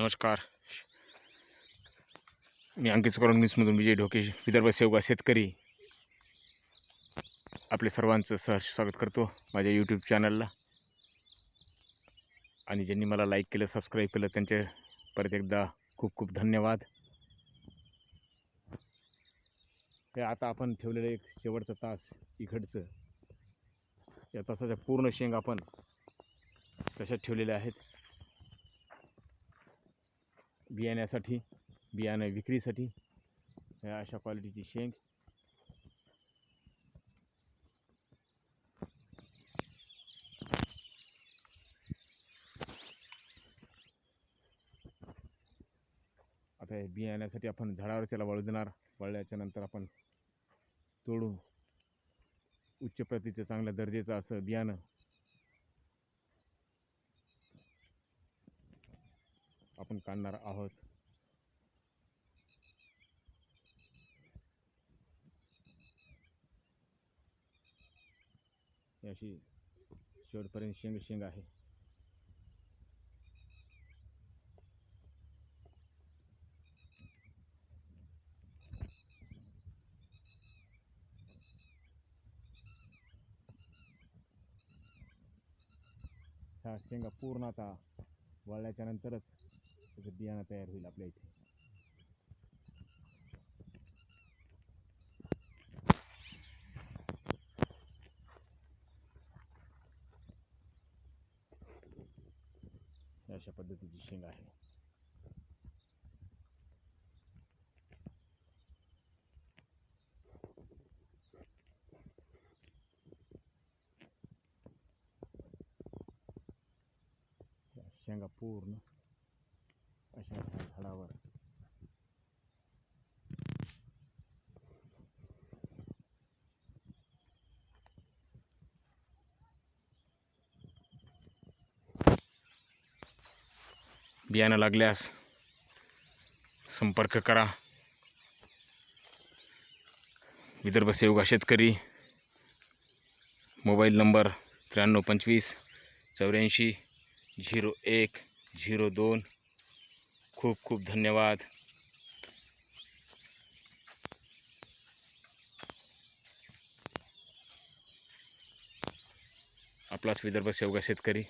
नमस्कार. मी अंकित करून न्यूजमधून विजय ढोके विदर्भ सेवगा शेतकरी. आपले सर्वांचं सहर्ष स्वागत करतो माझ्या यूट्यूब चॅनलला आणि ज्यांनी मला लाईक केलं सबस्क्राईब केलं त्यांचे परत एकदा खूप खूप धन्यवाद. ते आता आपण ठेवलेलं एक शेवटचा तास इकडचं. या तासाच्या पूर्ण शेंग आपण तशाच ठेवलेल्या आहेत. बियाण्यासाठी बियाणं विक्रीसाठी ह्या अशा क्वालिटीची शेंग. आता हे बियाण्यासाठी आपण झाडावर त्याला वळू देणार वळल्याच्या नंतर आपण तोडून उच्च प्रतीचं चांगल्या दर्जेचं असं बियाणं आपण काढणार आहोत. अशी शेवटपर्यंत शेंग शेंग आहे. ह्या शेंगा पूर्ण आता वळल्याच्या नंतरच त्याचं बियाणं तयार होईल आपल्या इथे ही अशा पद्धतीची शेंग आहे या शेंगा पूर्ण अशा ह्या झाडावर. बियाणं लागल्यास संपर्क करा. विदर्भ सेवगा शेतकरी. मोबाईल नंबर त्र्याण्णव पंचवीस चौऱ्याऐंशी झिरो एक झिरो दोन खूप खूप धन्यवाद. आपलाच विदर्भ शेवगा शेतकरी.